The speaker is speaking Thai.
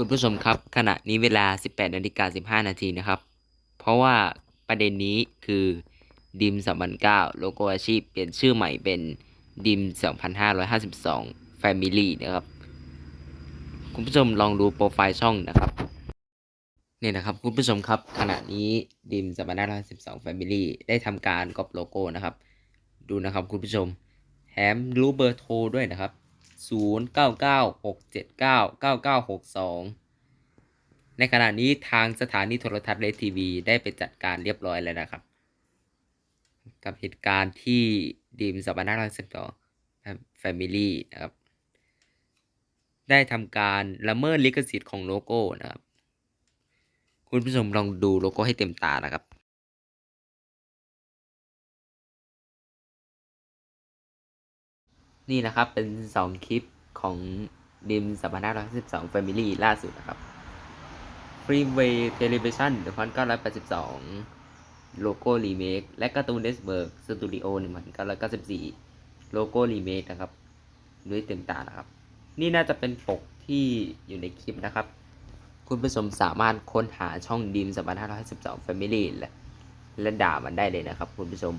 คุณผู้ชมครับ ขณะนี้เวลา 18นาฬิกา15 นาทีนะครับ เพราะว่าประเด็นนี้คือดิม2009 โลโก้อาชีพ เปลี่ยนชื่อใหม่เป็นดิม 2552 Family นะครับ คุณผู้ชมลองดูโปรไฟล์ช่องนะครับเนี่ยนะครับคุณผู้ชมครับขณะนี้ดิม2552 Family ได้ทำการก๊อปโลโก้นะครับ ดูนะครับคุณผู้ชมแถมรู้เบอร์โทรด้วยนะครับ 0996799962 ในขณะนี้ทางสถานีโทรทัศน์เลทีวีได้ไปจัดการเรียบร้อยแล้วนะครับ กับเหตุการณ์ที่ดีมสัปดาห์สิบสองแฟมิลี่นะครับ ได้ทำการละเมิดลิขสิทธิ์ของโลโก้นะครับ คุณผู้ชมลองดูโลโก้ให้เต็มตานะครับ นี่นะครับเป็น 2 คลิปของดิมสัปดาห์สิบสองแฟมิลี่ล่าสุดนะครับฟรีเวย์เทเลวิชั่น1982โลโก้รีเมคและการ์ตูนเดสเบิร์กสตูดิโอ1994โลโก้รีเมคนะครับด้วยเต็มตานะครับ นี่น่าจะเป็นปกที่อยู่ในคลิปนะครับ คุณผู้ชมสามารถค้นหาช่องดีม2512 Family และและด่ามันได้เลยนะครับคุณผู้ชม